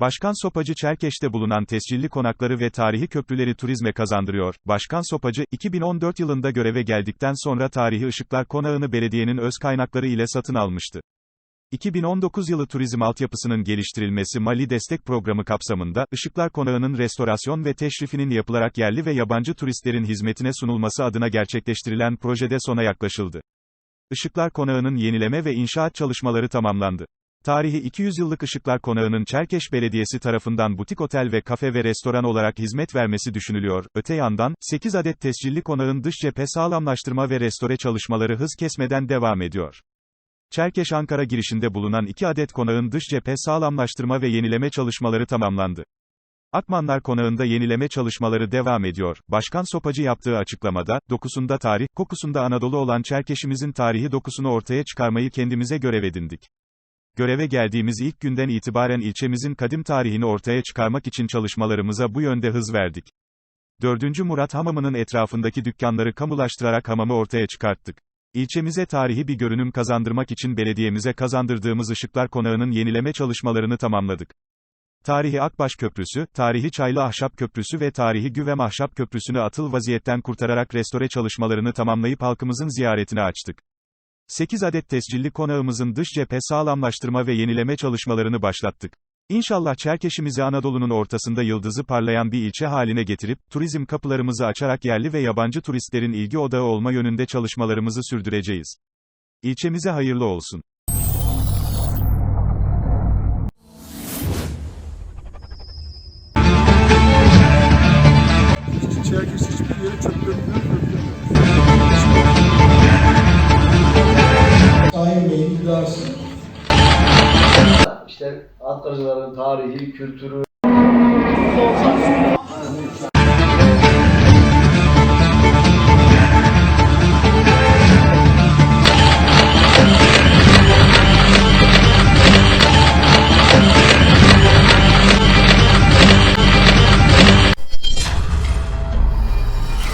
Başkan Sopacı Çerkeş'te bulunan tescilli konakları ve tarihi köprüleri turizme kazandırıyor. Başkan Sopacı, 2014 yılında göreve geldikten sonra tarihi Işıklar Konağı'nı belediyenin öz kaynakları ile satın almıştı. 2019 yılı turizm altyapısının geliştirilmesi Mali Destek Programı kapsamında, Işıklar Konağı'nın restorasyon ve teşrifinin yapılarak yerli ve yabancı turistlerin hizmetine sunulması adına gerçekleştirilen projede sona yaklaşıldı. Işıklar Konağı'nın yenileme ve inşaat çalışmaları tamamlandı. Tarihi 200 yıllık Işıklar Konağı'nın Çerkeş Belediyesi tarafından butik otel ve kafe ve restoran olarak hizmet vermesi düşünülüyor. Öte yandan, 8 adet tescilli konağın dış cephe sağlamlaştırma ve restore çalışmaları hız kesmeden devam ediyor. Çerkeş Ankara girişinde bulunan 2 adet konağın dış cephe sağlamlaştırma ve yenileme çalışmaları tamamlandı. Akmanlar Konağı'nda yenileme çalışmaları devam ediyor. Başkan Sopacı yaptığı açıklamada, dokusunda tarih, kokusunda Anadolu olan Çerkeş'imizin tarihi dokusunu ortaya çıkarmayı kendimize görev edindik. Göreve geldiğimiz ilk günden itibaren ilçemizin kadim tarihini ortaya çıkarmak için çalışmalarımıza bu yönde hız verdik. 4. Murat Hamamı'nın etrafındaki dükkanları kamulaştırarak hamamı ortaya çıkarttık. İlçemize tarihi bir görünüm kazandırmak için belediyemize kazandırdığımız Işıklar Konağı'nın yenileme çalışmalarını tamamladık. Tarihi Akbaş Köprüsü, tarihi Çaylı Ahşap Köprüsü ve tarihi Güvem Ahşap Köprüsü'nü atıl vaziyetten kurtararak restore çalışmalarını tamamlayıp halkımızın ziyaretine açtık. 8 adet tescilli konağımızın dış cephe sağlamlaştırma ve yenileme çalışmalarını başlattık. İnşallah Çerkeş'imizi Anadolu'nun ortasında yıldızı parlayan bir ilçe haline getirip, turizm kapılarımızı açarak yerli ve yabancı turistlerin ilgi odağı olma yönünde çalışmalarımızı sürdüreceğiz. İlçemize hayırlı olsun. Çerkes hiçbir yere çöp İşte Ankara'cıların tarihi, kültürü,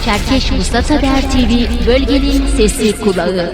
Çerkeş Mustafa Haber TV bölgenin sesi kulağı.